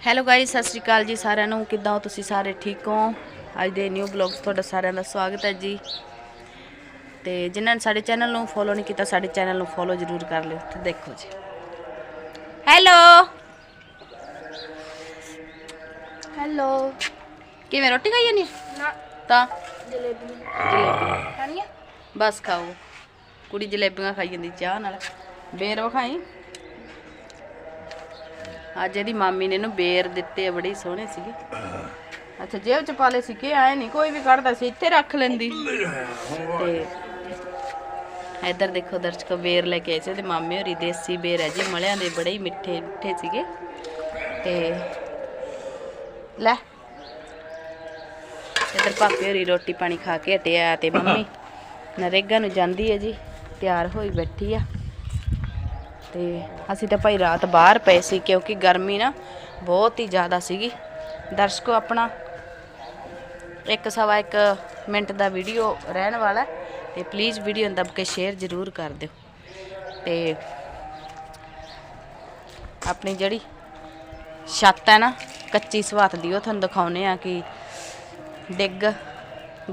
Hello guys ਸਤਿ ਸ਼੍ਰੀ ਅਕਾਲ ਜੀ ਸਾਰਿਆਂ ਨੂੰ। ਕਿੱਦਾਂ ਹੋ ਤੁਸੀਂ ਸਾਰੇ? ਠੀਕ ਹੋ? ਅੱਜ ਦੇ ਨਿਊ ਬਲੌਗ ਤੁਹਾਡਾ ਸਾਰਿਆਂ ਦਾ ਸਵਾਗਤ ਹੈ ਜੀ। ਤੇ ਜਿਨ੍ਹਾਂ ਨੇ ਸਾਡੇ ਚੈਨਲ ਨੂੰ ਫੋਲੋ ਨਹੀਂ ਕੀਤਾ ਸਾਡੇ ਚੈਨਲ ਨੂੰ ਫੋਲੋ ਜ਼ਰੂਰ ਕਰ ਲਿਓ। ਤੇ ਦੇਖੋ ਜੀ। ਹੈਲੋ! ਹੈਲੋ। ਕਿਵੇਂ ਰੋਟੀ ਖਾਈ ਜਾਨੀ ਨਾ। ਤਾਂ। ਜਲੇਬੀ। ਜਲੇਬੀ ਖਾਣੀ ਆ ਬਸ ਖਾਓ। ਕੁੜੀ ਜਲੇਬੀਆਂ ਖਾਈ ਜਾਂਦੀ ਚਾਹ ਨਾਲ। ਬੇਰ ਵਿਖਾਈ। ਅੱਜ ਇਹਦੀ ਮਾਮੀ ਨੇ ਇਹਨੂੰ ਬੇਰ ਦਿੱਤੇ ਆ, ਬੜੇ ਸੋਹਣੇ ਸੀਗੇ। ਅੱਛਾ, ਜੇਬ ਚ ਪਾ ਲਏ ਸੀ ਕਿ ਆਏ ਨਹੀਂ ਕੋਈ ਵੀ ਕੱਢਦਾ ਸੀ, ਇੱਥੇ ਰੱਖ ਲੈਂਦੀ। ਤੇ ਇੱਧਰ ਦੇਖੋ ਦਰਸ਼ਕੋ, ਬੇਰ ਲੈ ਕੇ ਆਏ ਸੀ ਤੇ ਮਾਮੇ ਹੋਰੀ ਦੇਸੀ ਬੇਰ ਹੈ ਜੀ, ਮਲਿਆਂ ਦੇ ਬੜੇ ਹੀ ਮਿੱਠੇ ਮਿੱਠੇ ਸੀਗੇ। ਤੇ ਲੈ, ਇੱਧਰ ਪਾਪੇ ਹੋਰੀ ਰੋਟੀ ਪਾਣੀ ਖਾ ਕੇ ਹਟਿਆ ਤੇ ਮੰਮੀ, ਨਰੇਗਾ ਨੂੰ ਜਾਂਦੀ ਹੈ ਜੀ, ਤਿਆਰ ਹੋਈ ਬੈਠੀ ਆ। ਤੇ ਅਸੀਂ ਤਾਂ ਭਾਈ ਰਾਤ ਬਾਹਰ ਪਏ ਸੀ ਕਿਉਂਕਿ ਗਰਮੀ ਨਾ ਬਹੁਤ ਹੀ ਜ਼ਿਆਦਾ ਸੀਗੀ। ਦਰਸ਼ਕੋ ਆਪਣਾ ਇੱਕ ਸਵਾ ਇੱਕ ਮਿੰਟ ਦਾ ਵੀਡੀਓ ਰਹਿਣ ਵਾਲਾ ਹੈ ਤੇ ਪਲੀਜ਼ ਵੀਡੀਓ ਨੂੰ ਦੱਬ ਕੇ ਸ਼ੇਅਰ ਜ਼ਰੂਰ ਕਰ ਦਿਓ। ਤੇ ਆਪਣੀ ਜਿਹੜੀ ਛੱਤ ਹੈ ਨਾ, ਕੱਚੀ ਸਵਾਤ ਦੀ, ਉਹ ਤੁਹਾਨੂੰ ਦਿਖਾਉਨੇ ਆ ਕਿ ਡਿੱਗ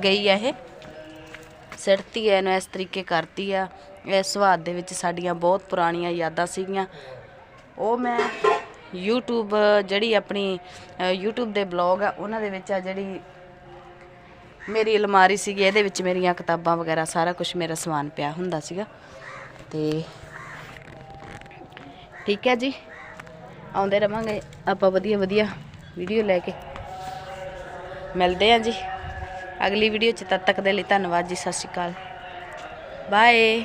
ਗਈ ਹੈ ਇਹ। ਸਿੜਤੀ ਐ ਇਹਨੂੰ ਇਸ ਤਰੀਕੇ ਕਰਤੀ ਆ। ਇਸ ਸੁਭਾਅ ਦੇ ਵਿੱਚ ਸਾਡੀਆਂ ਬਹੁਤ ਪੁਰਾਣੀਆਂ ਯਾਦਾਂ ਸੀਗੀਆਂ। ਉਹ ਮੈਂ YouTube ਜਿਹੜੀ ਆਪਣੀ ਅ, YouTube ਦੇ ਬਲੌਗ ਆ ਉਹਨਾਂ ਦੇ ਵਿੱਚ ਆ ਜਿਹੜੀ ਮੇਰੀ ਅਲਮਾਰੀ ਸੀਗੀ ਇਹਦੇ ਵਿੱਚ ਮੇਰੀਆਂ ਕਿਤਾਬਾਂ ਵਗੈਰਾ ਸਾਰਾ ਕੁਝ ਮੇਰਾ ਸਮਾਨ ਪਿਆ ਹੁੰਦਾ ਸੀਗਾ। ਤੇ ਠੀਕ ਹੈ ਜੀ। ਆਉਂਦੇ ਰਵਾਂਗੇ। ਆਪਾਂ ਵਧੀਆ ਵਧੀਆ ਵੀਡੀਓ ਲੈ ਕੇ। ਮਿਲਦੇ ਹਾਂ ਜੀ। ਅਗਲੀ ਵੀਡੀਓ ਚ ਤਦ ਤੱਕ ਦੇ ਲਈ ਧੰਨਵਾਦ ਜੀ ਸਤਿ ਸ਼੍ਰੀ ਅਕਾਲ। ਬਾਏ